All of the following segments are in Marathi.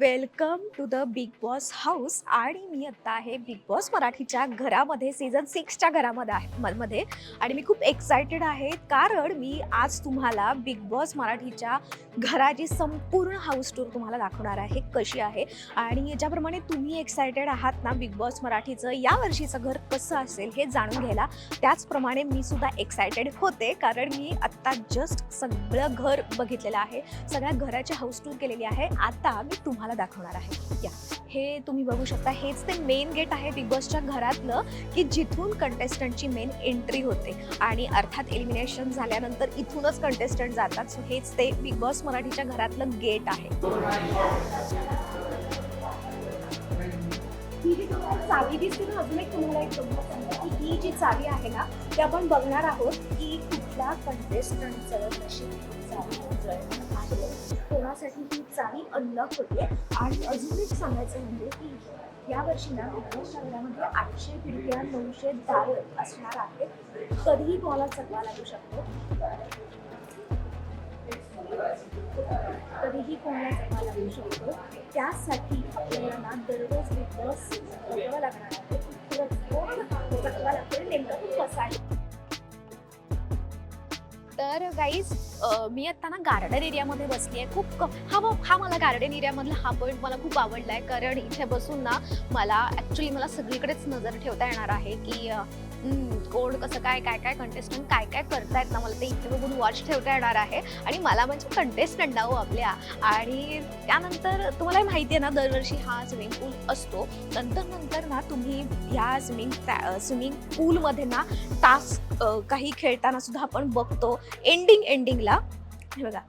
Welcome to the Bigg Boss house. आणि मी आत्ता आहे बिग बॉस मराठीच्या घरामध्ये सीझन सिक्सच्या घरामध्ये आहे मध्ये. आणि मी खूप एक्सायटेड आहे कारण मी आज तुम्हाला बिग बॉस मराठीच्या घराची संपूर्ण हाऊस टूर तुम्हाला दाखवणार आहे कशी आहे. आणि ज्याप्रमाणे तुम्ही एक्सायटेड आहात ना बिग बॉस मराठीचं या वर्षीचं घर कसं असेल हे जाणून घ्यायला. त्याचप्रमाणे मी सुद्धा एक्सायटेड होते कारण मी आत्ता जस्ट सगळं घर बघितलेलं आहे सगळ्या घराची हाऊस टूर केलेली आहे. आता मी तुम्हाला दाखवणार आहे. या. हे तुम्ही बघू शकता. हेच ते मेन गेट आहे बिग बॉसच्या घरातलं की जिथून कंटेस्टंटची मेन एंट्री होते. आणि अर्थात एलिमिनेशन झाल्यानंतर इथूनच कंटेस्टंट जातात. सो हेच ते बिग बॉस मराठीच्या घरातलं गेट आहे. ही जी तुम्हाला चावी दिसते ना अजून एक तुम्हाला एक गंमत की ही जी चावी आहे ना ते आपण बघणार आहोत की कुठल्या कंटेस्टंटचं नशीब चावी कोणासाठी ही चावी अनलॉक होते आणि अजून एक सांगायचं म्हणजे की या वर्षी ना बिगबॉसच्या आठशे खिडक्या नऊशे दारं असणार आहे कधीही कोणाला चकवा लागू शकतो. कधीही कोणाला चकवा लागू शकतो. त्यासाठी आपल्याला ना दररोज बिग बघावं लागणार आहे. खूप चकवा लागतो. नेमकं खूप कसा आहे? तर गाईज मी आता ना गार्डन एरियामध्ये बसली आहे खूप हा ब- हा मला गार्डन एरियामधला हा पॉईंट मला खूप आवडला आहे कारण इथे बसून ना मला ॲक्च्युली मला सगळीकडेच नजर ठेवता येणार आहे की कोड कसं काय काय काय कंटेस्टंट काय काय करतायत ना मला ते इथे बघून वॉच ठेवता येणार आहे. आणि मला म्हणजे कंटेस्टंट आहो आपल्या. आणि त्यानंतर तुम्हाला माहिती आहे ना दरवर्षी हा स्विमिंग पूल असतो. नंतर नंतर ना तुम्ही ह्या स्विमिंग स्विमिंग पूलमध्ये ना टास्क काही खेळताना सुद्धा आपण बघतो. एंडिंग एंडिंगला हे बघा.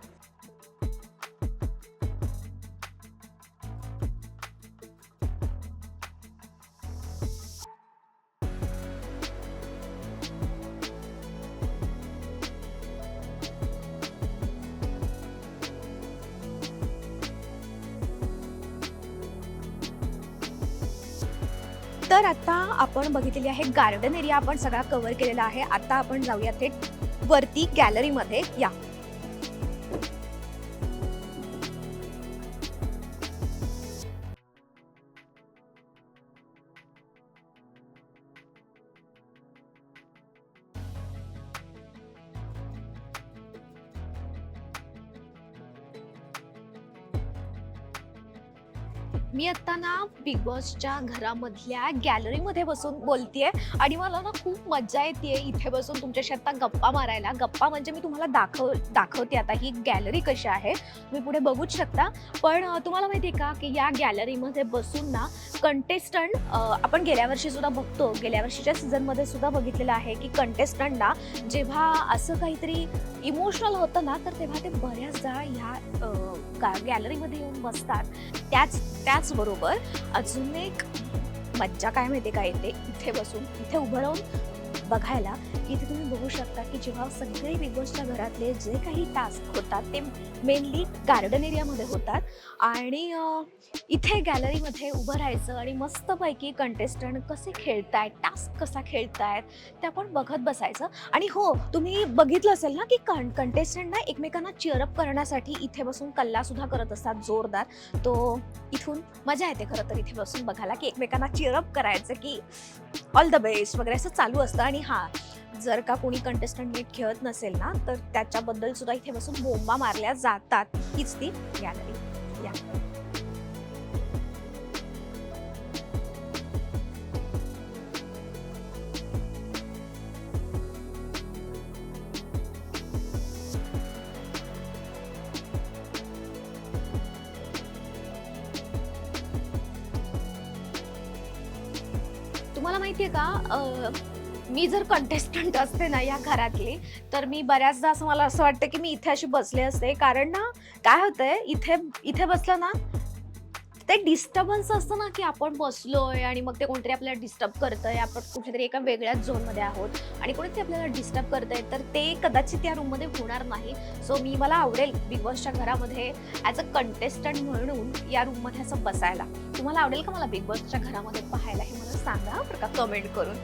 तर आता आपण बघितलेली आहे गार्डन एरिया आपण सगळा कव्हर केलेला आहे. आता आपण जाऊया थेट वरती गॅलरीमध्ये या. मी आता ना बिग बॉसच्या घरामधल्या गॅलरीमध्ये बसून बोलतेय आणि मला ना खूप मजा येते इथे बसून तुमच्याशी आता गप्पा मारायला. गप्पा म्हणजे मी तुम्हाला दाखव दाखवते आता ही गॅलरी कशी आहे. तुम्ही पुढे बघूच शकता. पण तुम्हाला माहिती आहे का की या गॅलरीमध्ये बसून ना कंटेस्टंट आपण गेल्या वर्षी सुद्धा बघतो गेल्या वर्षीच्या सीझनमध्ये सुद्धा बघितलेलं आहे की कंटेस्टंटना जेव्हा असं काहीतरी इमोशनल होतं ना तर तेव्हा ते बऱ्याचदा ह्या गॅलरीमध्ये येऊन बसतात. त्याच त्याचबरोबर अजून एक मज्जा काय माहिती का येते इथे बसून इथे उभं राहून बघायला की इथे तुम्ही बघू शकता की जेव्हा सगळे बिग बॉसच्या घरातले जे काही टास्क होतात ते मेनली गार्डन एरियामध्ये होतात. आणि इथे गॅलरीमध्ये उभं राहायचं आणि मस्तपैकी कंटेस्टंट कसे खेळतायत टास्क कसा खेळतायत ते आपण बघत बसायचं. आणि हो तुम्ही बघितलं असेल ना की कं कंटेस्टंट ना एकमेकांना चिअरअप करण्यासाठी इथे बसून कल्लासुद्धा करत असतात जोरदार. तो इथून मजा येते खरं तर इथे बसून बघायला की एकमेकांना चिअरअप करायचं की ऑल द बेस्ट वगैरे असं चालू असतं. आणि हां जर का कोणी कंटेस्टंट नीट खेळत नसेल ना तर त्याच्याबद्दल सुद्धा इथे बसून बोंबा मारल्या जातात. हीच ती गॅलरी या. तुम्हाला माहितीये का अं, मी जर कंटेस्टंट असते ना या घरातली तर मी बऱ्याचदा असं मला असं वाटतं की मी इथे अशी बसले असते. कारण ना काय होतंय इथे इथे बसलं ना ते डिस्टर्बन्स असतं ना की आपण बसलोय आणि मग ते कोणतरी आपल्याला डिस्टर्ब करतंय. आपण कुठेतरी एका वेगळ्याच झोनमध्ये आहोत आणि कोणीतरी आपल्याला डिस्टर्ब करतंय. तर ते कदाचित या रूममध्ये होणार नाही. सो मी मला आवडेल बिग बॉसच्या घरामध्ये ॲज अ कंटेस्टंट म्हणून या रूममध्ये असं बसायला. तुम्हाला आवडेल का मला बिग बॉसच्या घरामध्ये पाहायला? हे मला सांगा. बरं का कमेंट करून.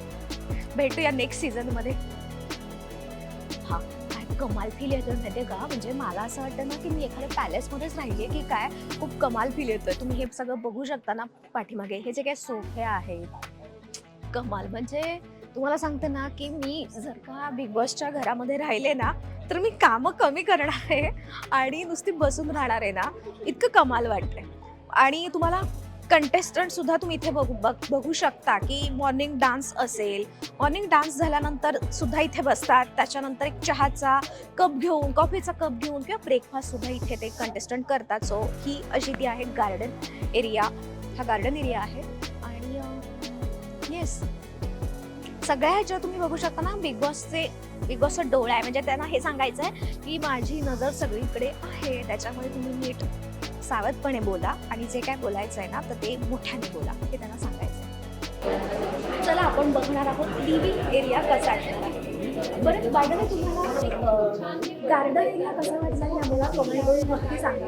भेटूया नेक्स्ट सीझनमध्ये हा. आणि कमाल फील येतोय माहितीये का? म्हणजे मला असं वाटतं ना की मी एखाद्या पॅलेसमध्येच राहिली की काय खूप कमाल फील येतोय. तुम्ही हे सगळं बघू शकता ना पाठीमागे. हे जे काही सोफे आहेत कमाल. म्हणजे तुम्हाला सांगते ना की मी जर का बिग बॉसच्या घरामध्ये राहिले ना तर मी कामं कमी करणार आहे आणि नुसती बसून राहणार आहे ना. इतकं कमाल वाटतंय. आणि तुम्हाला कंटेस्टंट सुद्धा तुम्ही इथे बघू बघ बघू शकता की मॉर्निंग डान्स असेल मॉर्निंग डान्स झाल्यानंतर सुद्धा इथे बसतात. त्याच्यानंतर एक चहाचा कप घेऊन कॉफीचा कप घेऊन किंवा ब्रेकफास्ट सुद्धा इथे ते कंटेस्टंट करतात. सो ही अशी ती आहे गार्डन एरिया हा गार्डन एरिया आहे. आणि येस सगळ्या ह्याच्यावर तुम्ही बघू शकता ना बिग बॉसचे बिग बॉसचा डोळा आहे. म्हणजे त्यांना हे सांगायचं आहे की माझी नजर सगळीकडे आहे. त्याच्यामुळे तुम्ही नीट सावधपणे बोला आणि जे काय बोलायचं आहे ना तर ते मोठ्याने बोला. हे त्यांना सांगायचं आहे. चला आपण बघणार आहोत लिव्हिंग एरिया कसा आहे. बरं बाय तुम्हाला गार्डन एरिया कसा वाटला हे आम्हाला कमेंट करून नक्की सांगा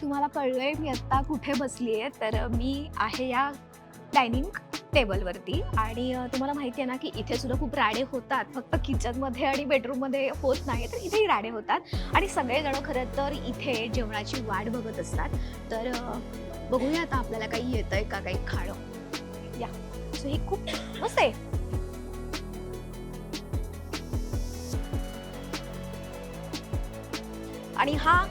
तुम्हाला कळलंय मी आत्ता कुठे बसली आहे तर मी आहे या डायनिंग टेबलवरती. आणि तुम्हाला माहिती आहे ना की इथे सुद्धा खूप राडे होतात. फक्त किचनमध्ये आणि बेडरूममध्ये होत नाही तर इथेही राडे होतात. आणि सगळेजण खरं तर इथे जेवणाची वाट बघत असतात. तर बघूया आता आपल्याला काही येतंय का काही खाणं. या. सो हे खूप मस्त आहे. आणि हा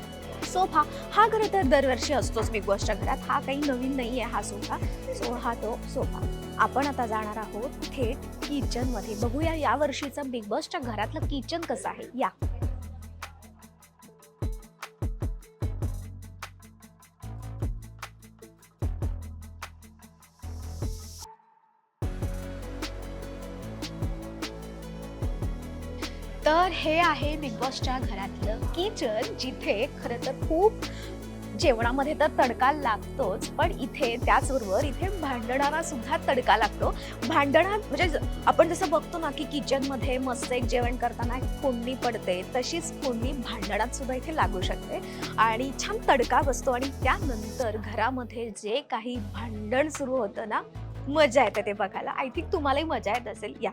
सोफा हा खरं तर दरवर्षी असतोच बिग बॉसच्या घरात. हा काही नवीन नाही आहे हा सोफा. सो हा तो सोफा. आपण आता जाणार आहोत थेट किचनमध्ये बघूया यावर्षीचं बिग बॉसच्या घरातलं किचन कसं आहे. या. हे आहे बिग बॉसच्या घरातलं किचन जिथे खरं तर खूप जेवणामध्ये तर तडका लागतोच पण इथे त्याचबरोबर इथे भांडणाला सुद्धा तडका लागतो. भांडणात म्हणजे ज- आपण जसं बघतो ना की किचनमध्ये मस्त एक जेवण करताना एक फोडणी पडते तशीच फोडणी भांडणात सुद्धा इथे लागू शकते. आणि छान तडका बसतो आणि त्यानंतर घरामध्ये जे काही भांडण सुरू होतं ना मजा येते ते बघायला. आय थिंक तुम्हालाही मजा येत असेल. या.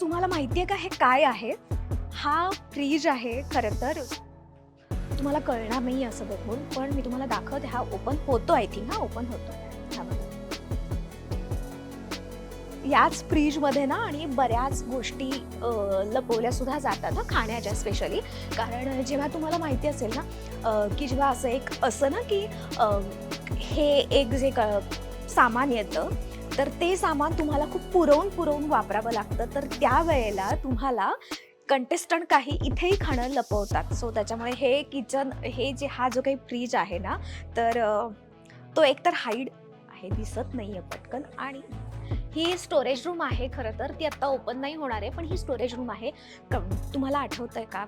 तुम्हाला माहिती आहे का हे काय आहे? हा फ्रीज आहे खरं तर. तुम्हाला कळणार नाही असं बघून पण मी तुम्हाला दाखवते हा ओपन होतो आय थिंक हा ओपन होतो याच फ्रीजमध्ये ना आणि बऱ्याच गोष्टी लपवल्या सुद्धा जातात ना खाण्याच्या स्पेशली कारण जेव्हा तुम्हाला माहिती असेल ना की जेव्हा असं एक असं ना की हे एक जे क- सामान येतं तर ते सामान तुम्हाला खूप पुरवून पुरवून वापरावं लागतं. तर त्यावेळेला तुम्हाला कंटेस्टंट काही इथेही खाणं लपवतात. सो त्याच्यामुळे हे किचन हे जे हा जो काही फ्रीज आहे ना तर तो एकतर हाईड आहे दिसत नाही आहे पटकन. आणि ही स्टोरेज रूम आहे खरं तर. ती आत्ता ओपन नाही होणार आहे पण ही स्टोरेज रूम आहे. क- तुम्हाला आठवतं आहे का?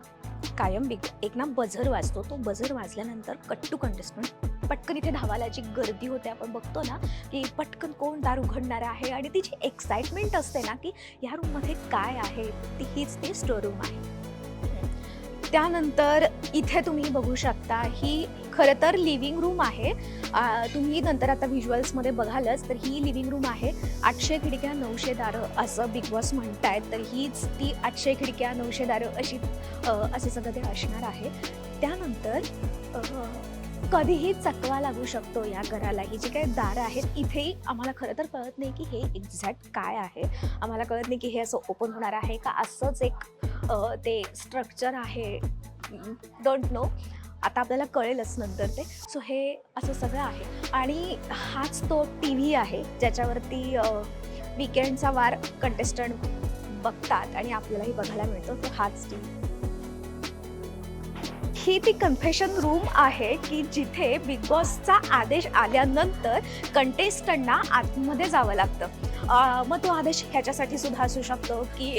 कायम बिग एक ना बझर वाजतो. तो बझर वाजल्यानंतर कट्टू कंटेस्टंट पटकन इथे धावायची गर्दी होते. आपण बघतो ना की पटकन कोण दार उघडणार आहे आणि ती जी एक्साइटमेंट असते ना की या रूममध्ये काय आहे? ती हीच ती स्टोर रूम आहे. त्यानंतर इथे तुम्ही बघू शकता ही खरं तर लिव्हिंग रूम आहे. तुम्ही नंतर आता व्हिज्युअल्समध्ये बघालच तर ही लिव्हिंग रूम आहे. आठशे खिडक्या नऊशे दारं असं बिग बॉस म्हणतायत. तर हीच ती आठशे खिडक्या नऊशे दारं अशी असे सगळं ते असणार आहे. त्यानंतर कधीही चकवा लागू शकतो या घराला ही जी काही दारं आहेत इथेही आम्हाला खरं तर कळत नाही की हे एक्झॅक्ट काय आहे. आम्हाला कळत नाही की हे असं ओपन होणार आहे का? असंच एक ते स्ट्रक्चर आहे. Don't know. आता आपल्याला कळेलच नंतर ते. सो हे असं सगळं आहे. आणि हाच तो टी व्ही आहे ज्याच्यावरती विकेंडचा वार कंटेस्टंट बघतात आणि आपल्यालाही बघायला मिळतो तो हाच टी व्ही ही ती कन्फेशन रूम आहे की जिथे बिग बॉसचा आदेश आल्यानंतर कंटेस्टंटना आतमध्ये जावं लागतं. मग तो आदेश ह्याच्यासाठी सुद्धा असू शकतो की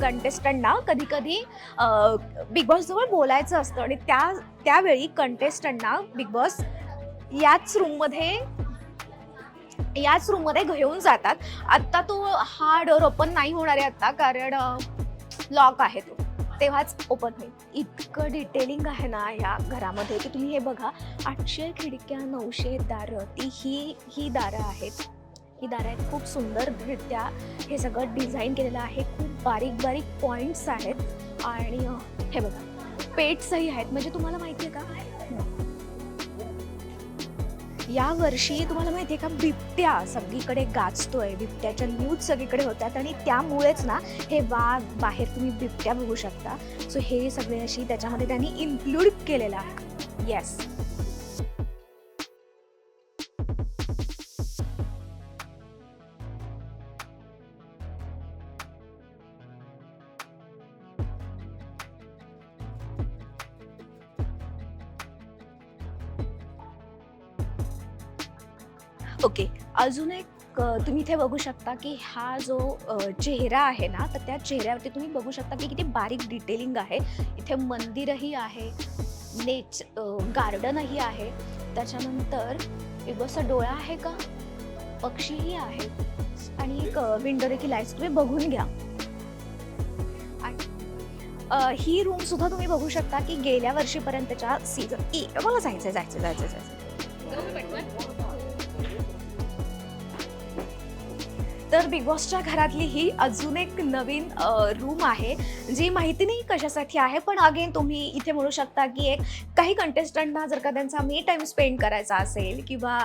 कंटेस्टंटना कधी कधी बिग बॉसजवळ बोलायचं असतं आणि त्या त्यावेळी कंटेस्टंटना बिग बॉस याच रूममध्ये याच रूममध्ये घेऊन जातात. आत्ता तो हा डोर ओपन नाही होणार आहे आत्ता कारण लॉक आहे तो. तेव्हाच ओपन होईल. इतकं डिटेलिंग आहे ना या घरामध्ये की तुम्ही हे बघा आठशे खिडक्या नऊशे दारं ती ही ही दारं आहेत. ही दारं आहेत खूप सुंदररित्या हे सगळं डिझाईन केलेलं आहे. खूप बारीक बारीक पॉईंट्स आहेत. आणि हे बघा. पेट्सही आहेत. म्हणजे तुम्हाला माहिती आहे का? या वर्षी तुम्हाला माहिती आहे का बिबट्या सगळीकडे गाजतोय. बिबट्याच्या न्यूज सगळीकडे होतात आणि त्यामुळेच ना हे वाघ बाहेर तुम्ही बिबट्या बघू शकता. सो हे सगळे अशी त्याच्यामध्ये त्यांनी इन्क्लूड केलेलं आहे. येस ओके अजून एक तुम्ही इथे बघू शकता की हा जो चेहरा आहे ना तर त्या चेहऱ्यावरती तुम्ही बघू शकता की किती बारीक डिटेलिंग आहे. इथे मंदिरही आहे नेच गार्डनही आहे. त्याच्यानंतर बिग बॉसचा डोळा आहे का? पक्षीही आहे. आणि एक विंडो देखील आहे. तुम्ही बघून घ्या. आणि, ही रूम सुद्धा तुम्ही बघू शकता की गेल्या वर्षीपर्यंतच्या सीझन ई मला जायचं जायचं जायचं जायचं तर बिग बॉसच्या घरातली ही अजून एक नवीन रूम आहे जी माहिती नाही कशासाठी आहे पण अगेन तुम्ही इथे म्हणू शकता की एक काही कंटेस्टंटना जर का त्यांचा मे टाईम स्पेंड करायचा असेल किंवा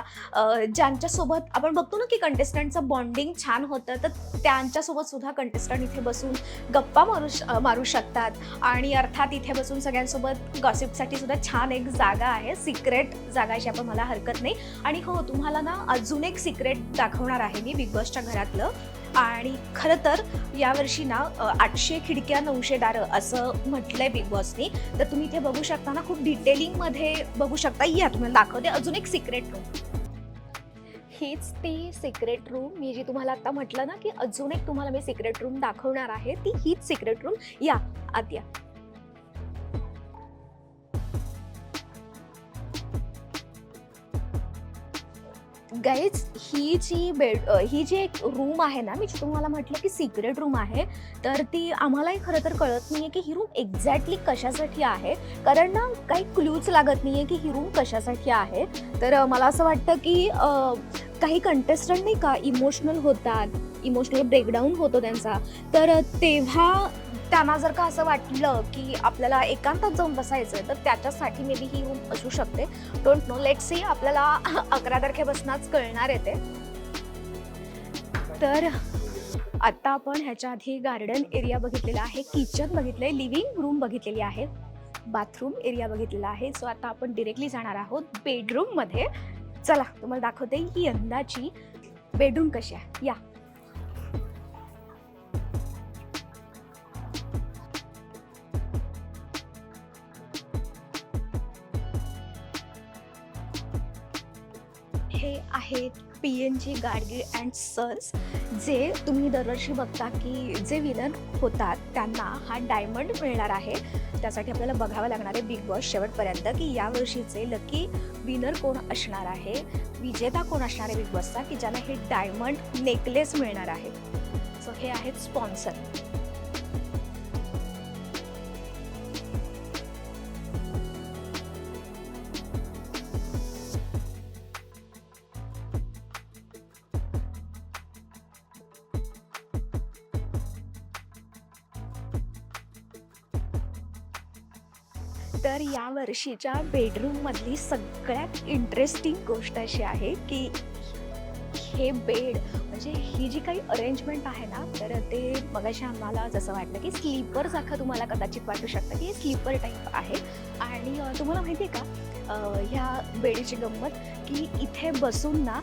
ज्यांच्यासोबत आपण बघतो ना की कंटेस्टंटचं बॉन्डिंग छान होतं तर त्यांच्यासोबत सुद्धा कंटेस्टंट इथे बसून गप्पा मारू श- मारू शकतात. आणि अर्थात इथे बसून सगळ्यांसोबत गॉसिपसाठी सुद्धा छान एक जागा आहे सिक्रेट जागा अशी आपण मला हरकत नाही. आणि हो तुम्हाला ना अजून एक सिक्रेट दाखवणार आहे मी बिग बॉसच्या घेतलं. आणि खरं तर यावर्षी ना आठशे खिडक्या नऊशे दारं असं म्हटलंय बिग बॉसनी तर तुम्ही इथे बघू शकता ना खूप डिटेलिंगमध्ये बघू शकता. या तुम्हाला दाखवते अजून एक सिक्रेट रूम हीच ती सिक्रेट रूम मी जी तुम्हाला आता म्हटलं ना की अजून एक तुम्हाला मी सिक्रेट रूम दाखवणार आहे ती हीच सिक्रेट रूम या आत या. गाईज ही जी बेड ही जी एक रूम आहे ना मी जी तुम्हाला म्हटलं की सिक्रेट रूम आहे तर ती आम्हालाही खरं तर कळत नाही आहे की ही रूम एक्झॅक्टली कशासाठी आहे. कारण ना काही क्लूज लागत नाही आहे की ही रूम कशासाठी आहे. तर मला असं वाटतं की काही कंटेस्टंट नाही का इमोशनल होतात इमोशनल ब्रेकडाऊन होतो त्यांचा. तर तेव्हा त्यांना जर का असं वाटलं की आपल्याला एकांतात जाऊन बसायचं तर त्याच्यासाठी मे बी ही असू शकते. डोंट नो लेट सी आपल्याला अकरा तारखेपासूनच कळणार येते तर आत्ता आपण ह्याच्या आधी गार्डन एरिया बघितलेला आहे किचन बघितलंय लिव्हिंग रूम बघितलेली आहे बाथरूम एरिया बघितलेला आहे. सो आता आपण डिरेक्टली जाणार आहोत बेडरूममध्ये चला तुम्हाला दाखवते ही यंदाची बेडरूम कशी आहे. या. हे आहेत P N G Gadgil and sons जे तुम्ही दरवर्षी बघता की जे विलन होतात त्यांना हा डायमंड मिळणार आहे. त्यासाठी आपल्याला बघावं लागणार आहे बिग बॉस शेवटपर्यंत की यावर्षीचे लकी विनर कोण असणार आहे? विजेता कोण असणार आहे बिग बॉसचा की ज्याला हे डायमंड नेकलेस मिळणार आहे? सो हे आहेत स्पॉन्सर तर या वर्षीच्या बेडरूम मधली सगळ्यात इंटरेस्टिंग गोष्ट अशी आहे की हे बेड म्हणजे ही जी काही अरेंजमेंट आहे ना तर ते मगाशी आम्हाला जसं वाटलं की स्लीपर सारखं तुम्हाला कदाचित वाटू शकतं की हे स्लीपर टाईप आहे. आणि तुम्हाला माहिती आहे का ह्या बेडची गंमत की इथे बसून ना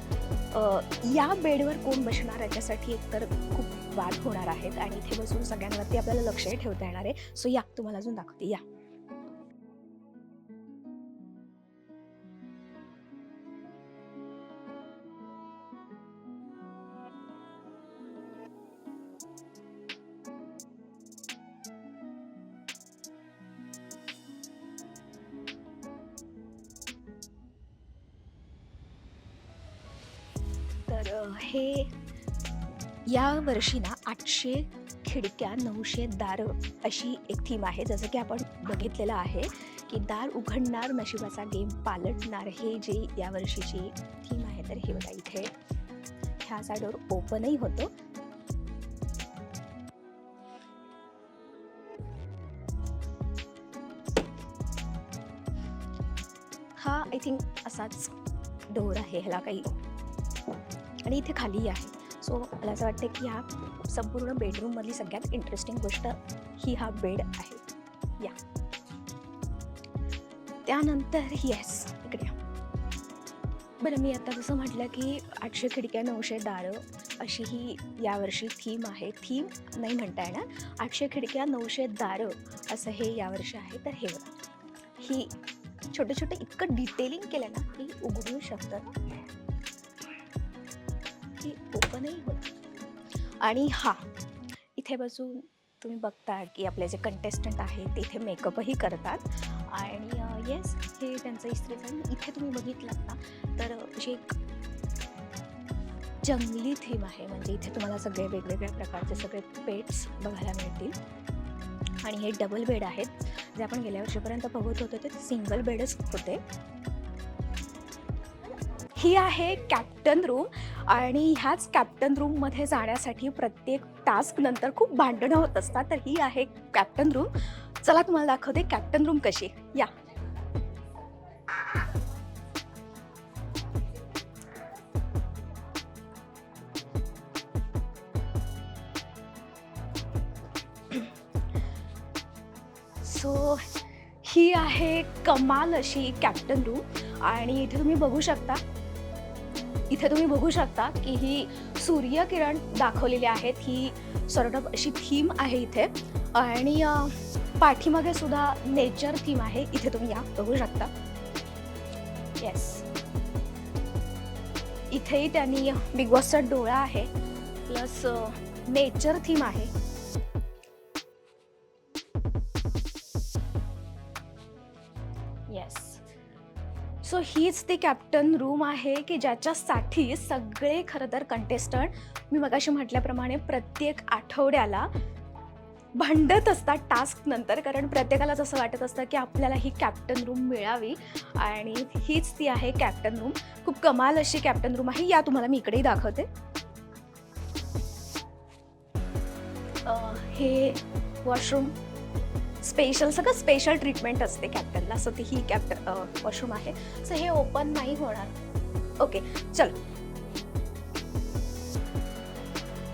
या बेडवर कोण बसणार याच्यासाठी एकतर खूप वाद होणार आहेत. आणि इथे बसून सगळ्यांवरती आपल्याला लक्षही ठेवता येणार आहे. सो या तुम्हाला अजून दाखवते. या. हे या वर्षी ना आठशे खिडक्या नऊशे दारं अशी एक थीम आहे. जसं की आपण बघितलेलं आहे की दार उघडणार नशिबाचा गेम पालटणार हे जे या वर्षीची थीम आहे. तर हे बघा इथे. ह्या साईडवर ओपनही होतो. हा आय थिंक असाच डोर आहे ह्याला काही आणि इथे खाली आहे. सो मला असं वाटतं की ह्या संपूर्ण बेडरूममधली सगळ्यात इंटरेस्टिंग गोष्ट ही हा बेड आहे. या. त्यानंतर येस इकडे बरं मी आता जसं म्हटलं की आठशे खिडक्या नऊशे दारं अशी ही यावर्षी थीम आहे. थीम नाही म्हणता येणार. आठशे खिडक्या नऊशे दारं असं हे यावर्षी आहे. तर हे बघा. ही छोटे छोटे इतकं डिटेलिंग केलं ना की उघडू शकतं की ओपनही होत आणि हा इथे बसून तुम्ही बघता की आपले जे कंटेस्टंट आहेत ते इथे मेकअपही करतात. आणि येस हे त्यांचं इस्त्रीचं आणि इथे तुम्ही बघितलात ना तर अशी एक जंगली थीम आहे म्हणजे इथे तुम्हाला सगळे वेगवेगळ्या प्रकारचे सगळे पेट्स बघायला मिळतील. आणि हे डबल बेड आहेत. जे आपण गेल्या वर्षीपर्यंत बघत होतो ते सिंगल बेडच होते. ही आहे कॅप्टन रूम आणि ह्याच कॅप्टन रूममध्ये जाण्यासाठी प्रत्येक टास्क नंतर खूप भांडणं होत असतात. तर ही आहे कॅप्टन रूम चला तुम्हाला दाखवते कॅप्टन रूम कशी या. सो ही आहे कमाल अशी कॅप्टन रूम आणि इथे तुम्ही बघू शकता इथे तुम्ही बघू शकता की ही सूर्यकिरण दाखवलेली आहेत. ही सॉर्ट ऑफ अशी थीम आहे इथे. आणि पाठीमागे सुद्धा नेचर थीम आहे. इथे तुम्ही या बघू शकता. येस इथेही त्यांनी बिग बॉसचा डोळा आहे. प्लस नेचर थीम आहे. तीच हीच ती कॅप्टन रूम आहे की ज्याच्यासाठी सगळे खरं तर कंटेस्टंट मी मगाशी म्हटल्याप्रमाणे प्रत्येक आठवड्याला भांडत असतात टास्क नंतर. कारण प्रत्येकालाच असं वाटत असतं की आपल्याला ही कॅप्टन रूम मिळावी. आणि हीच ती आहे कॅप्टन रूम खूप कमाल अशी कॅप्टन रूम आहे. या तुम्हाला मी इकडेही दाखवते. हे वॉशरूम स्पेशल सगळं स्पेशल ट्रीटमेंट असते कॅप्टनला सो ती ही कॅप्टन वॉशरूम आहे. सो हे ओपन नाही होणार. ओके चल.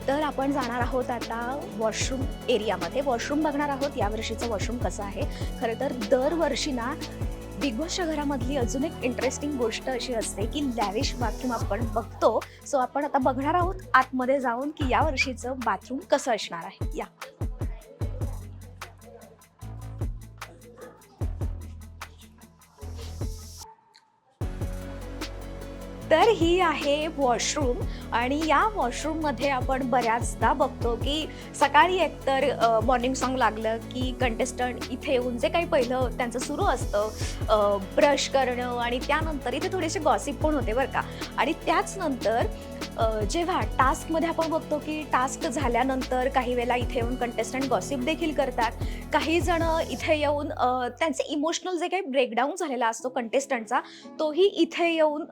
तर आपण जाणार आहोत आता वॉशरूम एरियामध्ये. वॉशरूम बघणार आहोत यावर्षीचं वॉशरूम कसं आहे. खरं तर दरवर्षी ना बिग बॉस घरामधली अजून एक इंटरेस्टिंग गोष्ट अशी असते की लॅविश बाथरूम आपण बघतो. सो आपण आता बघणार आहोत आतमध्ये जाऊन की या वर्षीचं बाथरूम कसं असणार आहे. या. तर ही आहे वॉशरूम आणि या वॉशरूममध्ये आपण बऱ्याचदा बघतो की सकाळी एकतर मॉर्निंग सॉन्ग लागलं की कंटेस्टंट इथे येऊन जे काही पहिलं त्यांचं सुरू असतं ब्रश करणं आणि त्यानंतर इथे थोडेसे गॉसिप पण होते बरं का. आणि त्याच नंतर जेव्हा टास्कमध्ये आपण बघतो की टास्क झाल्यानंतर काही वेळेला इथे येऊन कंटेस्टंट गॉसिप देखील करतात. काही जण इथे येऊन त्यांचे इमोशनल जे काही ब्रेकडाऊन झालेला असतो कंटेस्टंटचा तोही इथे येऊन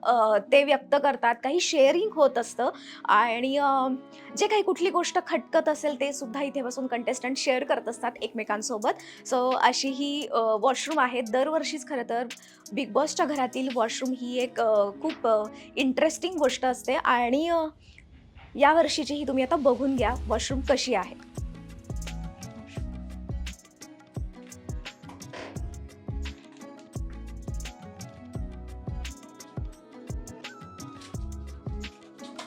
ते व्यक्त करतात काही शेअरिंग होत असतं. आणि जे काही कुठली गोष्ट खटकत असेल ते सुद्धा इथे बसून कंटेस्टंट शेअर करत असतात एकमेकांसोबत. सो अशी ही वॉशरूम आहे. दरवर्षीच खरं तर बिग बॉसच्या घरातील वॉशरूम ही एक खूप इंटरेस्टिंग गोष्ट असते. आणि यावर्षीची या ही तुम्ही आता बघून घ्या वॉशरूम कशी आहे.